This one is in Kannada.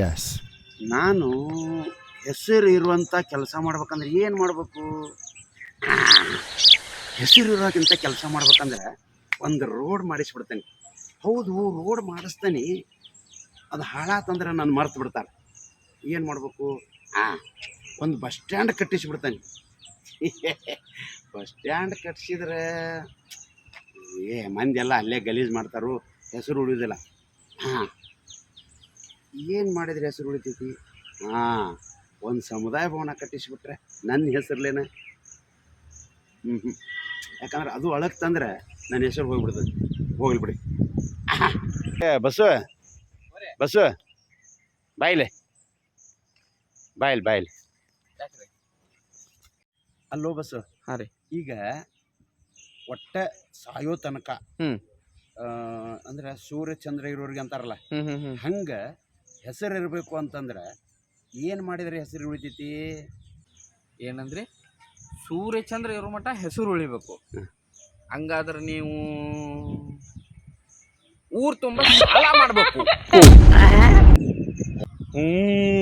Yes. ನಾನು ಹೆಸರು ಇರುವಂಥ ಕೆಲಸ ಮಾಡ್ಬೇಕಂದ್ರೆ ಏನು ಮಾಡಬೇಕು? ಹೆಸರು ಇರೋಕ್ಕಿಂತ ಕೆಲಸ ಮಾಡ್ಬೇಕಂದ್ರೆ ಒಂದು ರೋಡ್ ಮಾಡಿಸ್ಬಿಡ್ತೇನೆ. ಹೌದು ರೋಡ್ ಮಾಡಿಸ್ತೇನೆ. ಅದು ಹಾಳಾತಂದ್ರೆ ನಾನು ಮರ್ತು ಬಿಡ್ತಾರೆ ಏನು ಮಾಡಬೇಕು? ಹಾಂ ಒಂದು ಬಸ್ ಸ್ಟ್ಯಾಂಡ್ ಕಟ್ಟಿಸ್ಬಿಡ್ತಾನೆ. ಬಸ್ ಸ್ಟ್ಯಾಂಡ್ ಕಟ್ಟಿಸಿದ್ರೆ ಏ, ಮಂದಿ ಎಲ್ಲ ಅಲ್ಲೇ ಗಲೀಜು ಮಾಡ್ತಾರೋ, ಹೆಸರು ಉಳಿಯೋದಿಲ್ಲ ಹಾಂ. ಏನು ಮಾಡಿದ್ರೆ ಹೆಸರು ಉಳಿತೈತಿ? ಹಾಂ ಒಂದು ಸಮುದಾಯ ಭವನ ಕಟ್ಟಿಸ್ಬಿಟ್ರೆ ನನ್ನ ಹೆಸರ್ಲೇನ? ಹ್ಞೂ ಹ್ಞೂ ಯಾಕಂದ್ರೆ ಅದು ಒಳಗೆ ತಂದ್ರೆ ನನ್ನ ಹೆಸರು ಹೋಗ್ಬಿಡ್ತದೆ. ಹೋಗ್ಲಿ ಬಿಡಿ. ಏ ಬಸ್ಸು ಬಸ್ಸು ಬಾಯ್ಲೆ. ಬಾಯ್ಲ್ ಬಾಯ್ಲ್. ಅಲ್ಲೋ ಬಸ್ಸು ಹಾಂ ರೀ. ಈಗ ಒಟ್ಟೆ ಸಾಯೋ ತನಕ ಹ್ಞೂ ಅಂದ್ರೆ ಸೂರ್ಯ ಚಂದ್ರ ಇರೋರಿಗೆ ಅಂತಾರಲ್ಲ ಹಂಗೆ ಹೆಸರು ಇರಬೇಕು ಅಂತಂದ್ರೆ ಏನು ಮಾಡಿದರೆ ಹೆಸರು ಉಳಿತೈತಿ? ಏನಂದರೆ ಸೂರ್ಯಚಂದ್ರ ಇರೋ ಮಟ್ಟ ಹೆಸರು ಉಳಿಬೇಕು. ಹಂಗಾದ್ರೆ ನೀವು ಊರು ತುಂಬ ಸಾಲ ಮಾಡಬೇಕು. ಹ್ಞೂ